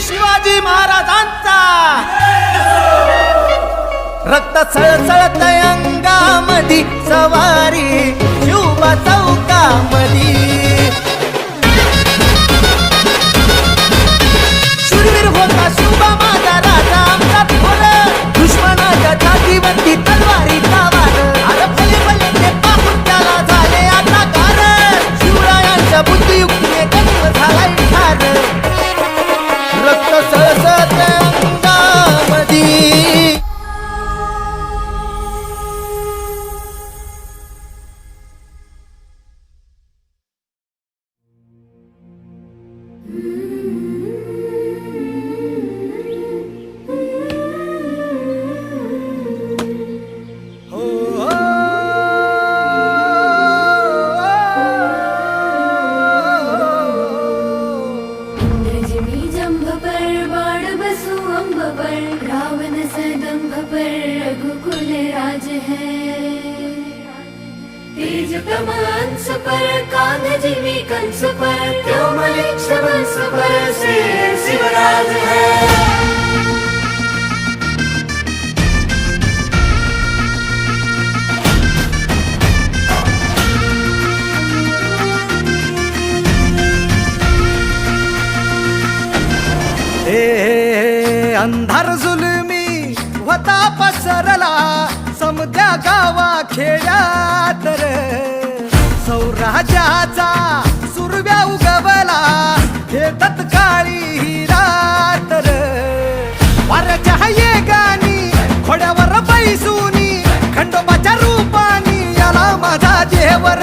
शिवाजी महाराजांचा. रक्त सळसळत अंगामधी सवारी शिवबा चौकामधी. है तेज प्रमांस पर कान जीवी कंस पर क्यों मलिक्ष पर से शिवराज है अंधार जुलमी होता पसरला समध्या गावा खेड्यात रे. सौराजाचा सुरव्या उगवला हे तत्काळी ही रात रे. वाऱ्याच्या ये गाणी खोड्यावर बैसूनी खंडोबाच्या रूपानी याला माझा देवर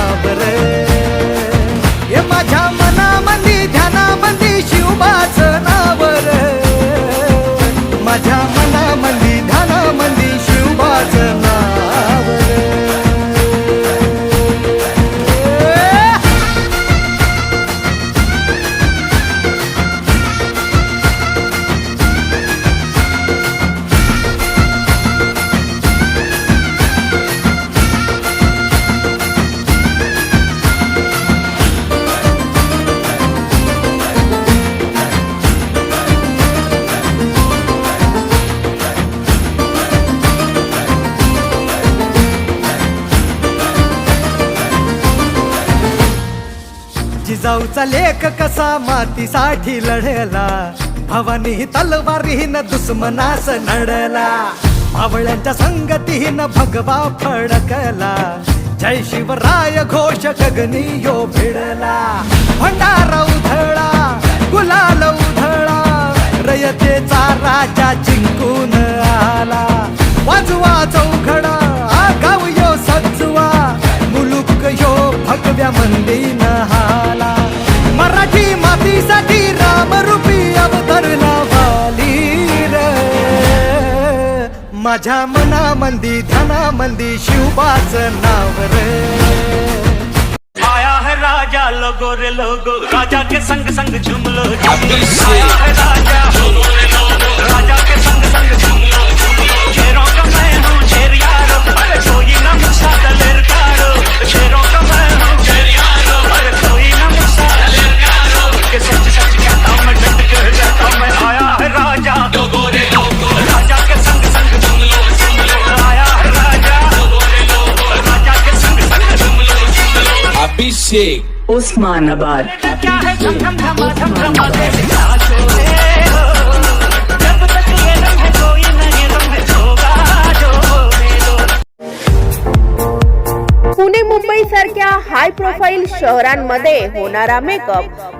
जिजाऊचा लेख कसा मातीसाठी लढला. भवानी तलवारीन दुश्मनास नडला. मावळ्यांच्या संगतीन भगवा फडकला. जय शिवराय घोष गगनी यो भिडला. भंडारा उधळा गुलाल उधळा. रयतेचा राजा जिंकून आला. माझ्या मनामंदी धना शिवबाच नाव रे. आया है राजा, लोगो रे लोगो, राजा के संग संग झूम लो राजा के संग संग का मैं हूँ ना दलेर कारो। उस्मानाबाद। पुणे मुंबई सारख्या हाय प्रोफाईल शहरांमध्ये होणारा makeup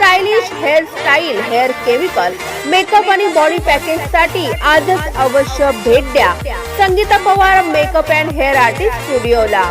stylish hairstyle hair chemical makeup आणि बॉडी पॅकेजसाठी आजच अवश्य भेट द्या. Sangeeta Pawar makeup and hair artist स्टुडिओला.